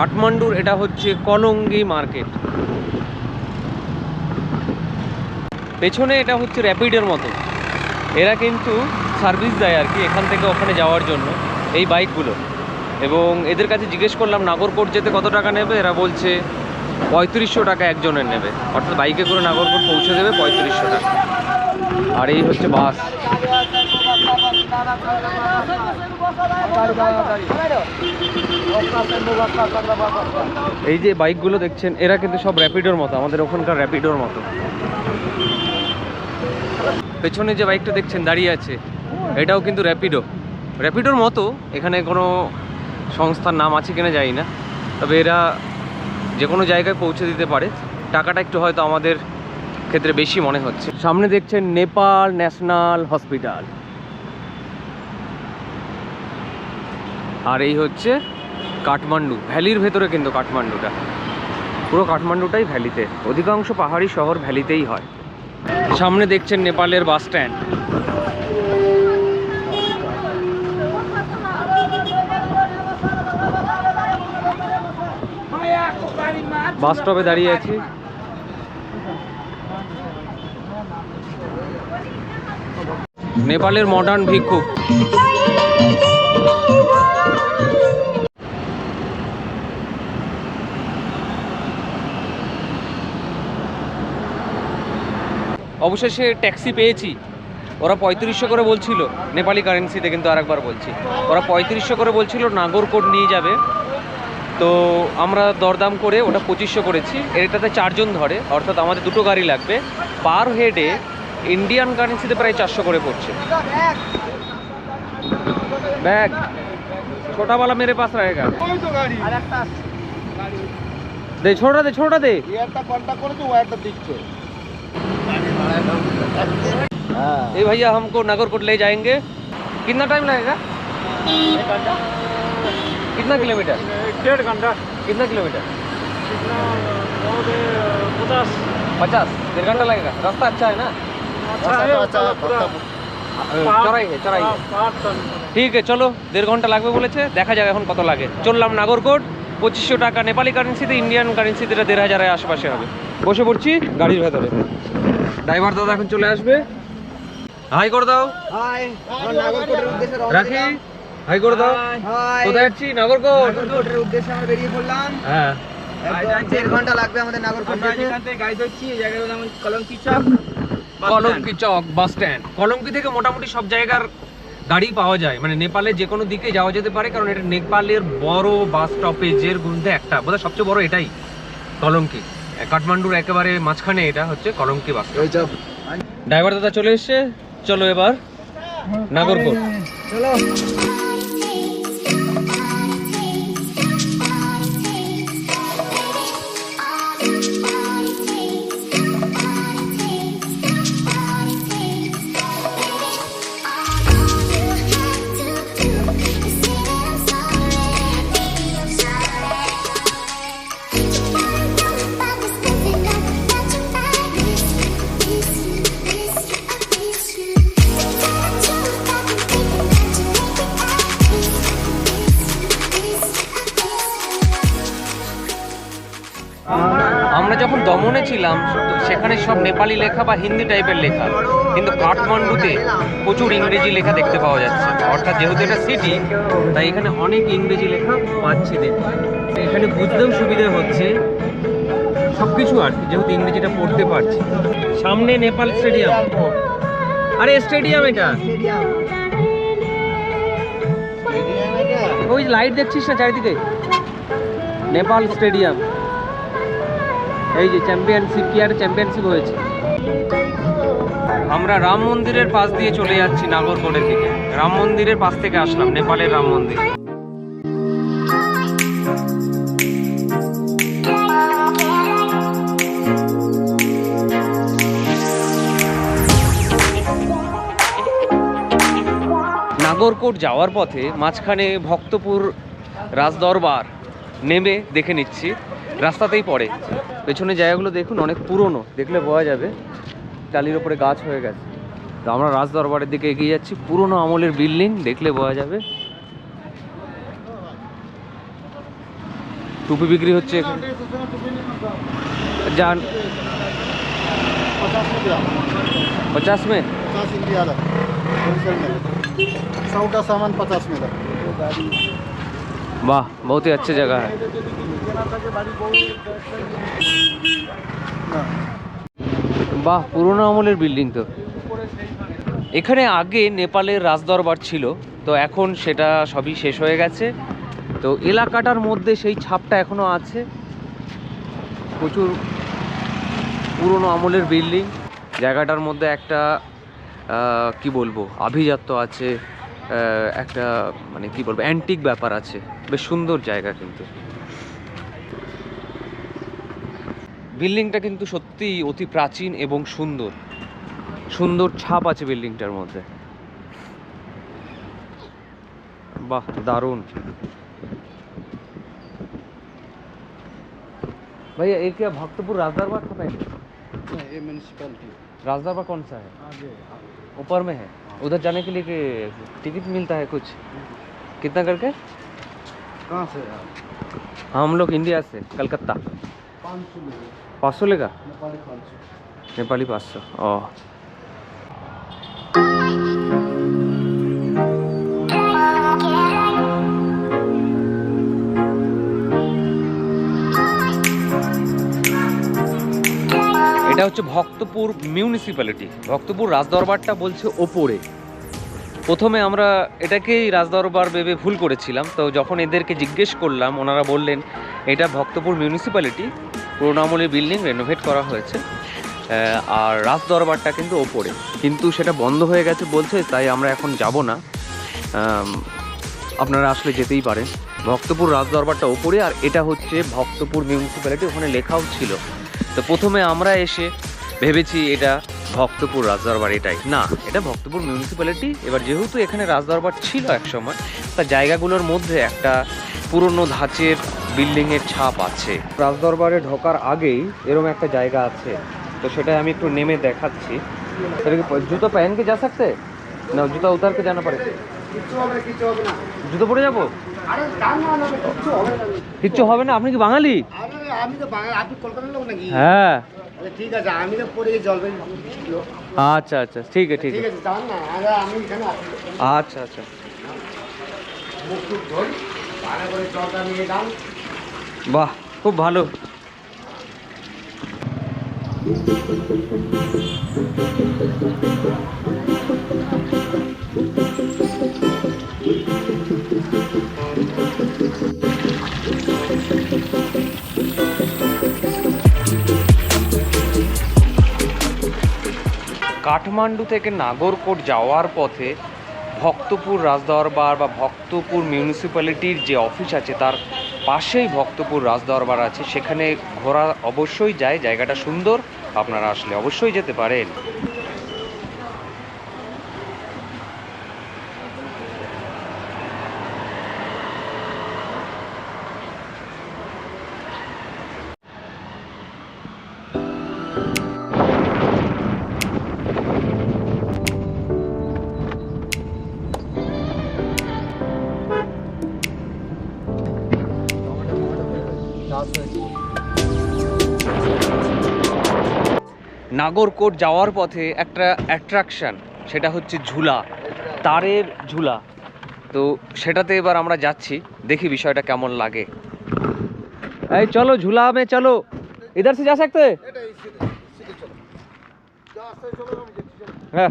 কাঠমান্ডুর, এটা হচ্ছে কলঙ্গি মার্কেট। পেছনে এটা হচ্ছে র্যাপিডের মতো। এরা কিন্তু সার্ভিস দেয় আর কি এখান থেকে ওখানে যাওয়ার জন্য এই বাইকগুলো। এবং এদের কাছে জিজ্ঞেস করলাম, নাগরকোট যেতে কত টাকা নেবে? এরা বলছে, পঁয়ত্রিশশো টাকা একজনের নেবে। অর্থাৎ বাইকে করে নাগরকোট পৌঁছে দেবে পঁয়ত্রিশশো টাকা। আর এই হচ্ছে বাস। এই যে বাইকগুলো দেখছেন, এরা কিন্তু সব র্যাপিডোর মতো, আমাদের ওখানকার র্যাপিডোর মতো। পেছনে যে বাইকটা দেখছেন, দাঁড়িয়ে আছে, এটাও কিন্তু র্যাপিডো র্যাপিডোর মতো, এখানে কোনো সংস্থার নাম আছে কিনা জানি না, তবে এরা যে কোনো জায়গায় পৌঁছে দিতে পারে। টাকাটা একটু হয়তো আমাদের ক্ষেত্রে বেশি মনে হচ্ছে। সামনে দেখছেন নেপাল ন্যাশনাল হসপিটাল। আর এই হচ্ছে কাঠমান্ডু। ভ্যালির ভেতরে কিন্তু কাঠমান্ডুটা। পুরো কাঠমান্ডুটাই ভ্যালিতে। অধিকাংশ পাহাড়ি শহর ভ্যালিতেই হয়। সামনে দেখছেন নেপালের বাস স্ট্যান্ড। বাস স্টপে দাঁড়িয়ে আছি। নেপালের মডার্ন ভিক্ষুক অবশেষে ট্যাক্সি পেয়েছি। ওরা পঁয়ত্রিশশো করে বলছিল, নেপালি কারেন্সিতে কিন্তু আরেকবার বলছি। ওরা পঁয়ত্রিশশো করে বলছিল নাগরকোট নিয়ে যাবে। তো আমরা দরদাম করে ওটা পঁচিশশো করেছি। এটাতে চারজন ধরে, অর্থাৎ আমাদের দুটো গাড়ি লাগবে। পার হেডে ইন্ডিয়ান কারেন্সিতে প্রায় চারশো করে পড়ছে ব্যাগ ছোটা वाला मेरे पास रहेगा ওই তো গাড়ি दे छोटा दे छोटा दे একটা কন্টাক্ট করেছে ও একটা দিচ্ছে হ্যাঁ ये भैया हमको नागरकोट ले जाएंगे कितना टाइम लगेगा कितना किलोमीटर डेढ़ घंटा कितना किलोमीटर कितना पचास पचास डेढ़ घंटा लगेगा रास्ता अच्छा है ना ঠিক আছে চলো দেড় ঘণ্টা লাগবে বলেছে দেখা যাক এখন কত লাগে চললাম নাগরকোট পঁচিশশো টাকা নেপালি কারেন্সিতে ইন্ডিয়ান কারেন্সিতে এটা দেড় হাজারের আশেপাশে হবে। বসে পড়ছি গাড়ির ভেতরে। ড্রাইভার দাদা এখন চলে আসবে। হাই করে দাও। রাখি হাই করে দাও। কোথায় যাচ্ছি? নাগরকোট। উদ্দেশ্যে আমরা বেরিয়ে পড়লাম। হ্যাঁ। দেড় ঘণ্টা লাগবে আমাদের নাগরকোট গাড়ি ধরছি এই কলম কিচক কলঙ্কি চক বাস স্ট্যান্ড কলঙ্কি থেকে মোটামুটি সব জায়গার গাড়ি পাওয়া যায়। মানে নেপালে যে কোনো দিকে যাওয়া যেতে পারে কারণ এটা নেপালের বড় বাস স্টপেজের মধ্যে একটা বোধহয় সবচেয়ে বড় এটাই কলঙ্কি। কাঠমান্ডুর একেবারে মাঝখানে এটা হচ্ছে কলঙ্কি বাস ড্রাইভার দাদা চলে এসছে চলো এবার নাগরপুর চলো। নেপালি লেখা বা হিন্দি টাইপের লেখা, কিন্তু কাঠমান্ডুতে প্রচুর ইংরেজি লেখা দেখতে পাওয়া যাচ্ছে। অর্থাৎ যেহেতু এটা সিটি তাই এখানে অনেক ইংরেজি লেখা পাচ্ছি দেখতে। এখানে বুঝতেও সুবিধা হচ্ছে। সব কিছু আর কি, যেহেতু ইংরেজিটা পড়তে পারছি। সামনে নেপাল স্টেডিয়াম আরে স্টেডিয়াম এটা? ওই লাইট দেখছিস না চারিদিকে? নেপাল স্টেডিয়াম এই যে চ্যাম্পিয়নশিপ কি আর চ্যাম্পিয়নশিপ হয়েছে? আমরা রাম মন্দিরের পাশ দিয়ে চলে যাচ্ছি নাগরকোটের দিকে রাম মন্দিরের পাশ থেকে আসলাম, নেপালের রাম মন্দির। নাগরকোট যাওয়ার পথে মাঝখানে ভক্তপুর রাজদরবার নেমে দেখে নিচ্ছি, রাস্তাতেই পড়ে। পেছনে জায়গাগুলো দেখুন, অনেক পুরনো, দেখলে বোঝা যাবে। টালির ওপরে গাছ হয়ে গেছে তো আমরা রাজদরবারের দিকে এগিয়ে যাচ্ছি পুরনো আমলের বিল্ডিং দেখলে বোঝা যাবে টুপি বিক্রি হচ্ছে এখানে जान पचास में ग्राम पचास में पचास इंडिया अलग होलसेल में सौ का सामान पचास में लग वाह बहुत ही अच्छी जगह है বাহ, পুরোনো আমলের বিল্ডিং তো। এখানে আগে নেপালের রাজদরবার ছিল, তো এখন সেটা সবই শেষ হয়ে গেছে। তো এলাকাটার মধ্যে সেই ছাপটা এখনও আছে। প্রচুর পুরনো আমলের বিল্ডিং জায়গাটার মধ্যে একটা কি বলব, আভিজাত্য আছে একটা মানে কি বলব অ্যান্টিক ব্যাপার আছে। বেশ সুন্দর জায়গা কিন্তু। বিল্ডিংটা কিন্তু সত্যিই অতি প্রাচীন এবং সুন্দর সুন্দর ছাপ আছে বিল্ডিংটার মধ্যে বাহ দারুণ भैया ये क्या भक्तपुर राजदरबार था पहले ये म्यूनसिपैलिटी राजदरबार कौन सा है ऊपर में है उधर जाने के लिए कि टिकट मिलता है कुछ कितना करके कहाँ से आप हम लोग इंडिया से कलकत्ता পাঁচশো লেখা? নেপালি পাঁচশো। ও। এটা হচ্ছে ভক্তপুর মিউনিসিপ্যালিটি। ভক্তপুর রাজদরবারটা বলছে ওপরে। প্রথমে আমরা এটাকেই রাজদরবার ভেবে ভুল করেছিলাম। তো যখন এদেরকে জিজ্ঞেস করলাম, ওনারা বললেন, এটা ভক্তপুর মিউনিসিপ্যালিটি পুরোনো বিল্ডিং রেনোভেট করা হয়েছে আর রাজদরবারটা কিন্তু ওপরে। কিন্তু সেটা বন্ধ হয়ে গেছে বলছে, তাই আমরা এখন যাব না। আপনারা আসলে যেতেই পারেন। ভক্তপুর রাজদরবারটা ওপরে, আর এটা হচ্ছে ভক্তপুর মিউনিসিপ্যালিটি ওখানে লেখাও ছিল। তো প্রথমে আমরা এসে ভেবেছি এটা ভক্তপুর রাজদরবার এটাই। না এটা ভক্তপুর মিউনিসিপ্যালিটি এবার যেহেতু এখানে রাজদরবার ছিল একসময় তা জায়গাগুলোর মধ্যে একটা পুরনো ধাঁচের বিল্ডিংয়ের ছাপ আছে। রাজদরবারে ঢোকার আগেই এরকম একটা জায়গা আছে। তো সেটা আমি একটু নেমে দেখাচ্ছি। জুতো প্যানকে যা থাকতে না জুতো উতারকে জানা পারে জুতো পরে যাব? কিচ্ছু হবে না। আপনি কি বাঙালি? হ্যাঁ। ঠিক আছে আমি তো পরে জলপাই আচ্ছা আচ্ছা ঠিক আছে ঠিক আছে। আছে যান না আমি এখানে আচ্ছা আচ্ছা। টুক ধরি ভালো করে জলটা কাঠমান্ডু থেকে নাগরকোট যাওয়ার পথে ভক্তপুর রাজদরবার বা ভক্তপুর মিউনিসিপ্যালিটির যে অফিস আছে, তার পাশেই ভক্তপুর রাজদরবার আছে। সেখানে ঘোরা অবশ্যই যায়, জায়গাটা সুন্দর, আপনারা আসলে অবশ্যই যেতে পারেন। নাগরকোট যাওয়ার পথে একটা অ্যাট্রাকশন সেটা হচ্ছে ঝুলা, তারের ঝুলা। তো সেটাতে এবার আমরা যাচ্ছি, দেখি বিষয়টা কেমন লাগে। এই চলো ঝুলা মে, চলো। ইধার সে যা সকতে? হ্যাঁ।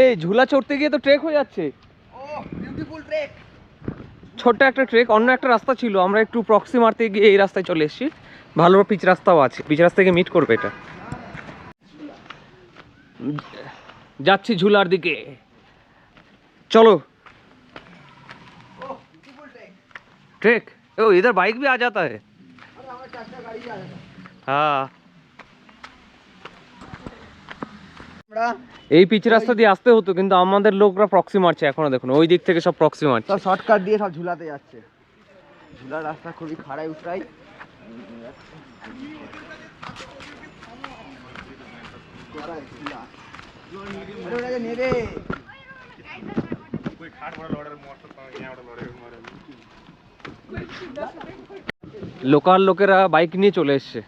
এই ঝুলা চড়তে গিয়ে তো ট্রেক হয়ে যাচ্ছে। ছোট্ট একটা ট্রেক অন্য একটা রাস্তা ছিল আমরা একটু প্রক্সি মারতে গিয়ে এই রাস্তায় চলে এসেছি ভালো পিচ রাস্তাও আছে পিচ রাস্তা থেকে মিট করবে এটা যাচ্ছি ঝুলার দিকে চলো ट्रेक ओ इधर बाइक भी आ जाता है আরে আমার চারটা গাড়ি আছে हाँ এই পিচ রাস্তা দিয়ে আসতে হতো কিন্তু আমাদের লোকরা প্রক্সি মারছে এখনও দেখুন ওই দিক থেকে সব প্রক্সি মারছে। সব শর্টকাট দিয়ে সব ঝুলাতে যাচ্ছে। ঝুলার রাস্তা খুবই খাড়াই ঝুলা নেবে লোকাল লোকেরা বাইক নিয়ে চলে এসছে।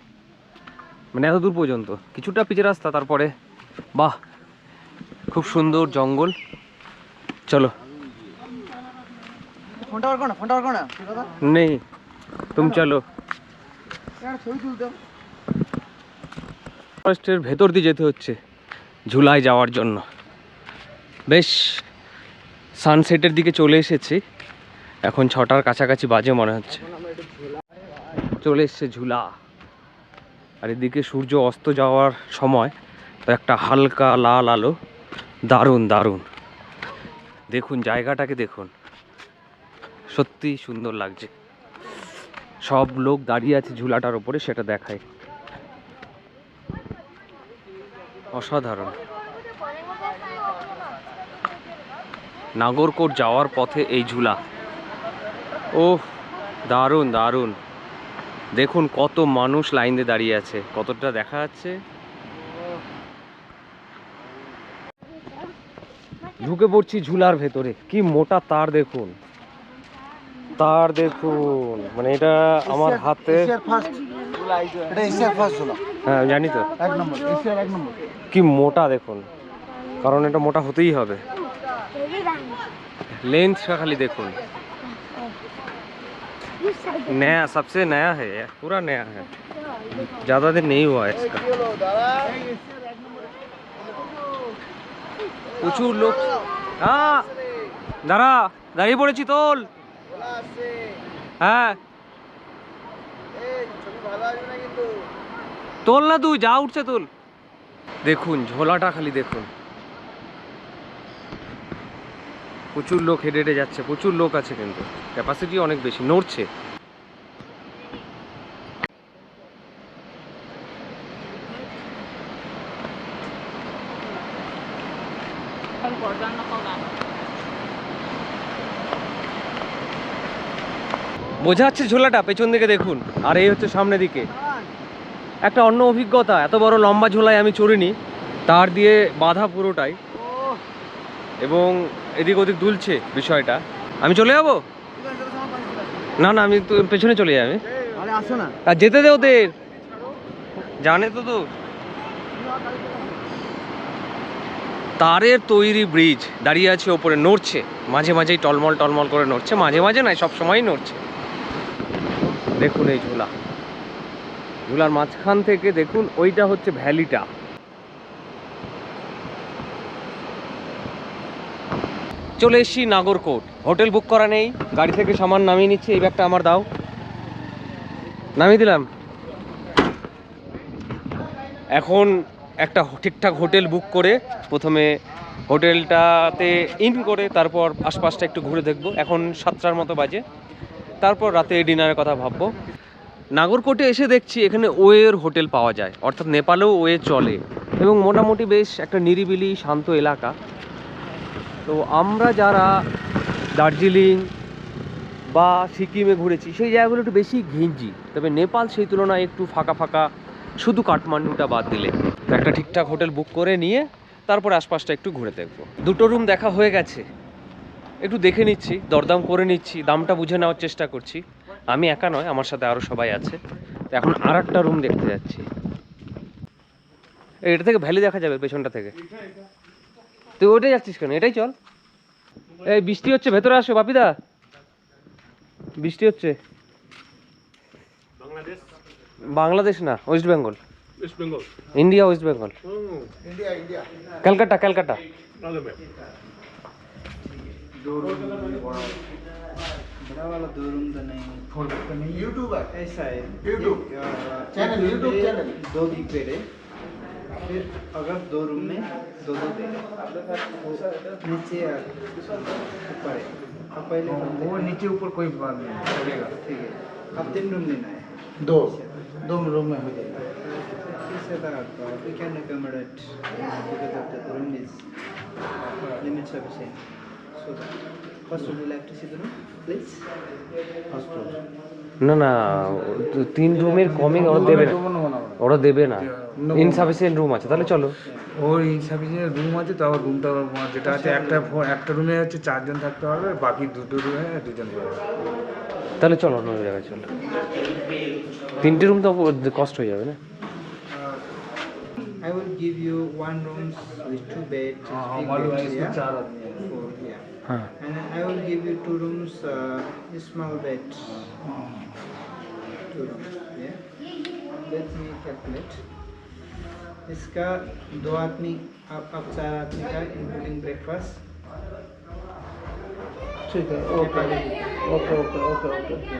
মানে এত দূর পর্যন্ত। কিছুটা পিচের রাস্তা তারপরে বাহ খুব সুন্দর জঙ্গল। চলো। নেই তুমি চলো। ফরেস্টের ভেতর দিয়ে যেতে হচ্ছে ঝুলায় যাওয়ার জন্য। বেশ সানসেটের দিকে চলে এসেছি। এখন ছটার কাছাকাছি বাজে মনে হচ্ছে। চলে এসছে ঝুলা। আর এদিকে সূর্য অস্ত যাওয়ার সময় একটা হালকা লাল আলো। দারুণ দারুণ। দেখুন, জায়গাটাকে দেখুন। সত্যি সুন্দর লাগছে। সব লোক দাঁড়িয়ে আছে ঝুলাটার ওপরে সেটা দেখায় অসাধারণ। নাগরকোট যাওয়ার পথে এই ঝুলা। ও দারুণ দারুণ। দেখুন, কত মানুষ লাইন দিয়ে দাঁড়িয়ে আছে। কতটা দেখা যাচ্ছে? ঢুকে পড়ছি ঝুলার ভেতরে কি মোটা তার দেখুন তার দেখুন মানে এটা আমার হাতে এশিয়ার ফার্স্ট এটা এশিয়ার ফার্স্ট ঝোলা হ্যাঁ জানি তো এক নম্বর এশিয়ার এক নম্বর কি মোটা দেখুন কারণ এটা মোটা হতেই হবে लेंथ खाली देखो नया सबसे नया है ये, पूरा नया है ज़्यादा दिन नहीं हुआ है इसका প্রচুর লোক। হ্যাঁ দাঁড়া, দাঁড়িয়ে পড়েছি তোল। হ্যাঁ। তোল না তুই, যা উঠছে তোল। দেখুন, ঝোলাটা খালি দেখুন। প্রচুর লোক হেঁটে হেঁটে যাচ্ছে, প্রচুর লোক আছে কিন্তু। ক্যাপাসিটি অনেক বেশি, নড়ছে। বোঝা যাচ্ছে ঝোলাটা পেছন দিকে দেখুন। আর এই হচ্ছে সামনে দিকে। একটা অন্য অভিজ্ঞতা এত বড় লম্বা ঝোলায় আমি চড়িনি। তার দিয়ে বাধা পুরোটাই। এবং এদিক ওদিক দুলছে বিষয়টা। আমি চলে যাব? না না আমি তো পেছনে চলে আসো না। আর যেতে দে ওদের। জানে তো তো। তারের তৈরি ব্রিজ দাঁড়িয়ে আছে ওপরে নড়ছে। মাঝে মাঝেই টলমল টলমল করে নড়ছে। মাঝে মাঝে নয় সব সময়ই নড়ছে। দেখুন এই ঝোলা। ঝোলার মাঝখান থেকে দেখুন, ওইটা হচ্ছে ভ্যালিটা। চলে এসছি নাগরকোট। হোটেল বুক করা নেই, গাড়ি থেকে সামান নামিয়ে নিচ্ছি, এই ব্যাগটা আমার দাও। নামিয়ে দিলাম। এখন একটা ঠিকঠাক হোটেল বুক করে প্রথমে হোটেলটাতে ইন করে তারপর আশপাশটা একটু ঘুরে দেখব। এখন সাতটার মতো বাজে। তারপর রাতে এই ডিনারের কথা ভাববো। নাগরকোটে এসে দেখছি এখানে ওয়ের হোটেল পাওয়া যায়, অর্থাৎ নেপালেও ওয়ে চলে। এবং মোটামুটি বেশ একটা নিরিবিলি, শান্ত এলাকা। তো আমরা যারা দার্জিলিং বা সিকিমে ঘুরেছি, সেই জায়গাগুলো একটু বেশি ঘিঞ্জি। তবে নেপাল সেই তুলনায় একটু ফাঁকা ফাঁকা, শুধু কাঠমান্ডুটা বাদ দিলে। একটা ঠিকঠাক হোটেল বুক করে নিয়ে, তারপর আশপাশটা একটু ঘুরে দেখব। দুটো রুম দেখা হয়ে গেছে। একটু দেখে নিচ্ছি দরদাম করে নিচ্ছি দামটা বুঝে নেওয়ার চেষ্টা করছি। আমি একা নয় আমার সাথে আরও সবাই আছে। তো এখন আর একটা রুম দেখতে যাচ্ছি। এটা থেকে ভ্যালি দেখা যাবে পেছনটা থেকে। তুই ওটাই যাচ্ছিস কেন? এটাই চল। এই বৃষ্টি হচ্ছে ভেতরে আসো বাপিদা। বৃষ্টি হচ্ছে। বাংলাদেশ না West Bengal India West Bengal Calcutta Calcutta Another map. बड़ा वाला दो रूम तो नहीं यूट्यूबर ऐसा है YouTube. एक, अ, Channel, एक YouTube पे channel. दो बिग बेड है फिर अगर दो रूम में दो दो बेड नीचे ऊपर है अब पहले वो नीचे ऊपर कोई बात नहीं चलेगा ठीक है अब तीन रूम लेना है दो दो रूम में हो जाएगा. Uh, we can accommodate uh, because of the room is uh, limit sufficient. Room, না না তিন রুমের কমে ওরা দেবে না। ওরা দেবে না। ইনসাফিসিয়েন্ট রুম আছে তাহলে চলো। ওর ইনসাফিসিয়েন্ট রুম আছে তাও রুমটা যেটা আছে একটা একটা রুমে হচ্ছে চারজন থাকতে পারবে বাকি দুটো রুমে দুজন তাহলে চলো অন্য জায়গায় চলো। তিনটে রুম তো কষ্ট হয়ে যাবে না। I will give you one room with two beds, big beds, yeah? Four, yeah. হ্যাঁ And I will give you two rooms, uh, small beds. Two rooms, yeah. Let me calculate. इसका दो आदमी आप आप चार आदमी का इंक्लूडिंग ब्रेकफास्ट ঠিক আছে ওকে ওকে ওকে ওকে ওকে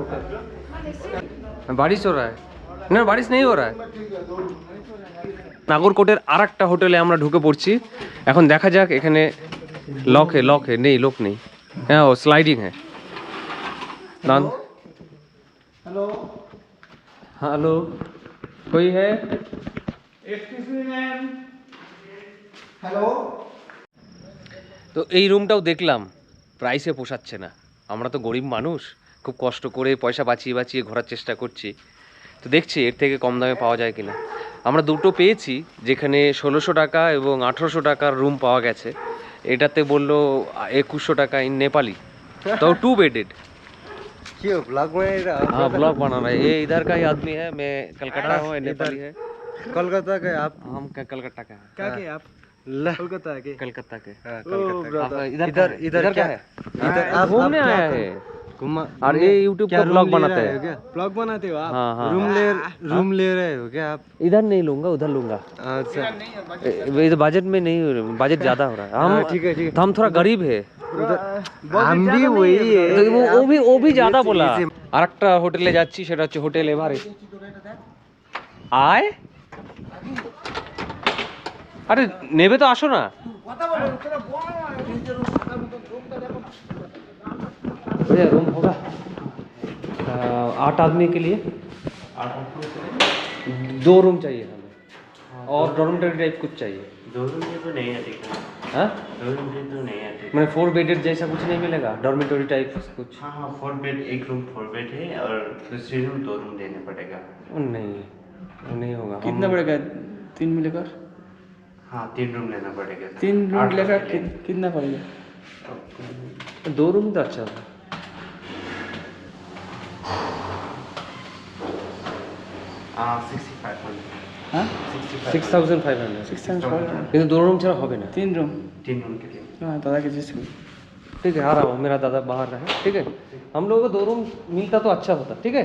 ওকে बारिश हो रहा है না বারিশ নেই हो रहा है নাগরকোটের আর একটা হোটেলে আমরা ঢুকে পড়ছি এখন দেখা যাক এখানে লক হে লক হে নেই লোক নেই হ্যাঁ ও স্লাইডিং হ্যাঁ দান হ্যালো हेलो कोई है হ্যালো তো এই রুমটাও দেখলাম প্রাইসে পোষাচ্ছে না আমরা তো গরিব মানুষ খুব কষ্ট করে পয়সা বাঁচিয়ে বাঁচিয়ে ঘোরার চেষ্টা করছি তো দেখছি এর থেকে কম দামে পাওয়া যায় কিনা আমরা দুটো পেয়েছি যেখানে ষোলোশো টাকা এবং আঠেরোশো টাকার রুম পাওয়া গেছে এটাতে বললো একুশশো টাকা ইন নেপালি तो टू बेडेड क्यों ब्लॉग में हाँ ब्लॉग बनाना है ये इधर का ही आदमी है मैं कलकत्ता हूँ ये नेपाली है कोलकाता के आप हम क- कलकत्ता का है क्या के आप ला कोलकाता के कलकत्ता के हाँ, ओ, कोलकाता brother. आप इधर इधर इधर का क्या है इधर आप घूमने आया है घुमा और ये यूट्यूब क्या का room ब्लॉग ले बनाते रहे हैं हो क्या ब्लॉग बनाते हो आप हाँ हाँ रूम ले रूम ले रहे हो क्या आप इधर नहीं लूंगा उधर लूंगा अच्छा ए- इधर बजट में नहीं बजट ज्यादा हो रहा है हम हाँ, ठीक है ठीक है तो हम थोड़ा गरीब है हम भी वही है তো ও- ও भी ও भी ज्यादा बोला আর একটা হোটেলে যাচ্ছি সেটা হচ্ছে হোটেল এভারেস্ট আয় আরে নেবে তো আসো না ये रूम होगा। आठ आदमी के लिए। दो रूम चाहिए हमें। और डॉर्मेटरी टाइप कुछ चाहिए। दो रूम तो नहीं आती हाँ। दो रूम तो नहीं मैंने फोर बेडेड जैसा कुछ नहीं मिलेगा? डॉर्मेटरी टाइप कुछ? हाँ हाँ फोर बेड एक रूम फोर बेड है और दूसरे रूम दो रूम देने पड़ेगा। नहीं नहीं होगा। कितना हम- पड़ेगा? तीन मिलेगा? हाँ तीन रूम लेना पड़ेगा। तीन रूम लेकर कितना पड़ेगा दो रूम तो अच्छा था। हाँ सिक्सटी फाइव हंड्रेड हाँ sixty five six thousand five hundred six thousand কিন্তু দो रूम ছাড়া হবে না तीन रूम तीन रूम के लिए हाँ दादा के जैसे ठीक है आ रहा हूँ मेरा दादा बाहर रहा है ठीक है हम लोगों को दो रूम मिलता तो अच्छा होता ठीक है